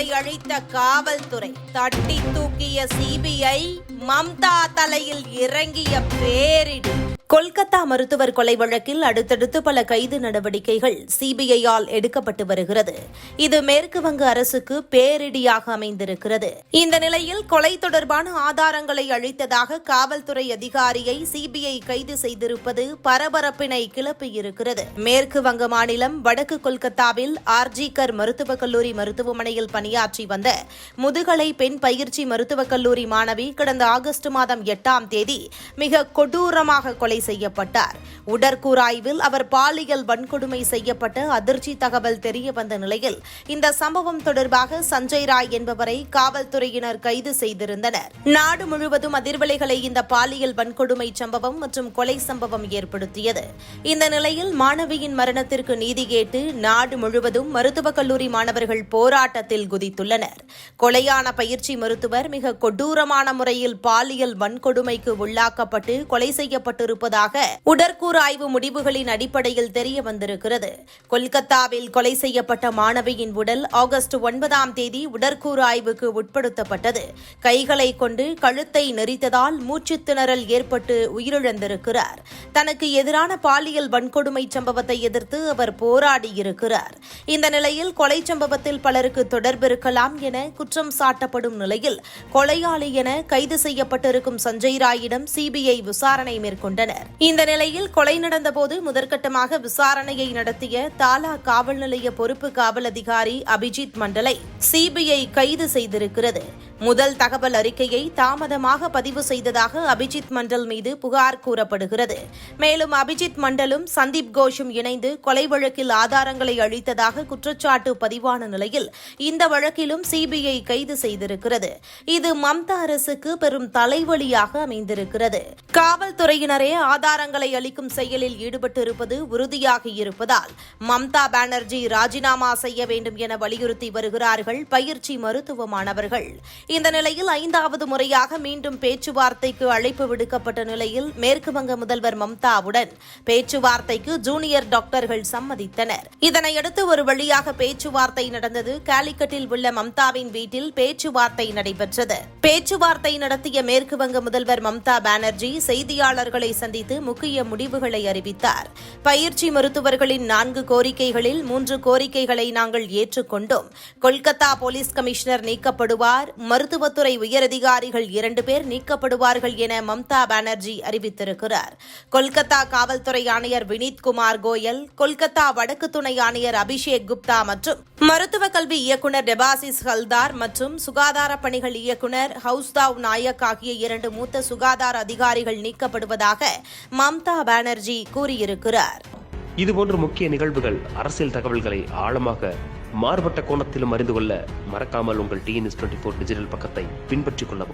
ஆதாரங்களை அழித்த காவல்துறை தட்டி தூக்கிய சிபிஐ மம்தா தலையில் இறங்கிய பேரிடி. கொல்கத்தா மருத்துவர் கொலை வழக்கில் அடுத்தடுத்து பல கைது நடவடிக்கைகள் சிபிஐயால் எடுக்கப்பட்டு வருகிறது. இது மேற்கு வங்க அரசுக்கு பேரிடியாக அமைந்திருக்கிறது. இந்த நிலையில் கொலை தொடர்பான ஆதாரங்களை அழித்ததாக காவல்துறை அதிகாரியை சிபிஐ கைது செய்திருப்பது பரபரப்பினை கிளப்பியிருக்கிறது மேற்கு வங்க மாநிலம் வடக்கு கொல்கத்தாவில் ஆர்ஜிகர் மருத்துவக் கல்லூரி மருத்துவமனையில் பணியாற்றி வந்த முதுகலை பெண் பயிற்சி மருத்துவக் கல்லூரி மாணவி கடந்த ஆகஸ்ட் மாதம் எட்டாம் தேதி மிக கொடூரமாக கொலை செய்யப்பட்டார். உடற்கூராய்வில் அவர் பாலியல் வன்கொடுமை செய்யப்பட்ட அதிர்ச்சி தகவல் தெரியவந்த நிலையில் இந்த சம்பவம் தொடர்பாக சஞ்சய் ராய் என்பவரை காவல்துறையினர் கைது செய்திருந்தனர். நாடு முழுவதும் அதிர்வலைகளை இந்த பாலியல் வன்கொடுமை சம்பவம் மற்றும் கொலை சம்பவம் ஏற்படுத்தியது. இந்த நிலையில் மாணவியின் மரணத்திற்கு நீதி கேட்டு நாடு முழுவதும் மருத்துவக் கல்லூரி மாணவர்கள் போராட்டத்தில் குதித்துள்ளனர். கொலையான பயிற்சி மருத்துவர் மிக கொடூரமான முறையில் பாலியல் வன்கொடுமைக்கு உள்ளாக்கப்பட்டு கொலை செய்யப்பட்டிருப்பது இருப்பதாக உடற்கூறாய்வு முடிவுகளின் அடிப்படையில் தெரிய வந்திருக்கிறது. கொல்கத்தாவில் கொலை செய்யப்பட்ட மாணவியின் உடல் ஆகஸ்ட் ஒன்பதாம் தேதி உடற்கூறாய்வுக்கு உட்படுத்தப்பட்டது. கைகளை கொண்டு கழுத்தை நெரித்ததால் மூச்சுத் திணறல் ஏற்பட்டு உயிரிழந்திருக்கிறார். தனக்கு எதிரான பாலியல் வன்கொடுமை சம்பவத்தை எதிர்த்து அவர் போராடியிருக்கிறார். இந்த நிலையில் கொலை சம்பவத்தில் பலருக்கு தொடர்பு இருக்கலாம் என குற்றம் சாட்டப்படும் நிலையில் கொலையாளி என கைது செய்யப்பட்டிருக்கும் சஞ்சய் ராயிடம் சிபிஐ விசாரணை மேற்கொண்டனர். உள்ளனர் இந்த நிலையில் கொலை நடந்தபோது முதற்கட்டமாக விசாரணையை நடத்திய தாலா காவல் நிலைய பொறுப்பு காவல் அதிகாரி அபிஜித் மண்டலை சிபிஐ கைது செய்திருக்கிறது. முதல் தகவல் அறிக்கையை தாமதமாக பதிவு செய்ததாக அபிஜித் மண்டல் மீது புகார் கூறப்படுகிறது. மேலும் அபிஜித் மண்டலும் சந்தீப் கோஷும் இணைந்து கொலை வழக்கில் ஆதாரங்களை அளித்ததாக குற்றச்சாட்டு பதிவான நிலையில் இந்த வழக்கிலும் சிபிஐ கைது செய்திருக்கிறது. இது மம்தா அரசுக்கு பெரும் தலைவலியாக அமைந்திருக்கிறது. காவல்துறையினரே ஆதாரங்களை அளிக்கும் செயலில் ஈடுபட்டிருப்பது உறுதியாக இருப்பதால் மம்தா பானர்ஜி ராஜினாமா செய்ய வேண்டும் என வலியுறுத்தி வருகிறார்கள் பயிற்சி மருத்துவ மாணவர்கள் இந்த நிலையில் ஐந்தாவது முறையாக மீண்டும் பேச்சுவார்த்தைக்கு அழைப்பு விடுக்கப்பட்ட நிலையில் மேற்குவங்க முதல்வர் மம்தாவுடன் பேச்சுவார்த்தைக்கு ஜூனியர் டாக்டர்கள் சம்மதித்தனர். இதனையடுத்து ஒரு வழியாக பேச்சுவார்த்தை நடந்தது. காலிக்கட்டில் உள்ள மம்தாவின் வீட்டில் பேச்சுவார்த்தை நடைபெற்றது. பேச்சுவார்த்தை நடத்திய மேற்கு வங்க முதல்வர் மம்தா பானர்ஜி செய்தியாளர்களை சந்தித்து முக்கிய முடிவுகளை அறிவித்தார். பயிற்சி மருத்துவர்களின் நான்கு கோரிக்கைகளில் மூன்று கோரிக்கைகளை நாங்கள் ஏற்றுக்கொண்டோம். கொல்கத்தா போலீஸ் கமிஷனர் நீக்கப்படுவார் மருத்துவத்துறை உயரதிகாரிகள் இரண்டு பேர் நீக்கப்படுவார்கள் என மம்தா பானர்ஜி அறிவித்திருக்கிறார். கொல்கத்தா காவல்துறை ஆணையர் வினீத் குமார் கோயல் கொல்கத்தா வடக்கு துணை ஆணையர் அபிஷேக் குப்தா மற்றும் மருத்துவ கல்வி இயக்குநர் டெபாசிஸ் ஹல்தார் மற்றும் சுகாதார பணிகள் இயக்குநர் ஹவுஸ்தாவ் நாயக் ஆகிய இரண்டு மூத்த சுகாதார அதிகாரிகள் நீக்கப்படுவதாக மம்தா பானர்ஜி கூறியிருக்கிறார். இதுபோன்ற முக்கிய நிகழ்வுகள் அரசியல் தகவல்களை ஆழமாக மாறுபட்ட கோணத்திலும் அறிந்து கொள்ள மறக்காமல் உங்கள் டிஎன்எஸ் டுவெண்ட்டி ஃபோர் டிஜிட்டல் பக்கத்தை பின்பற்றிக் கொள்ளவும்.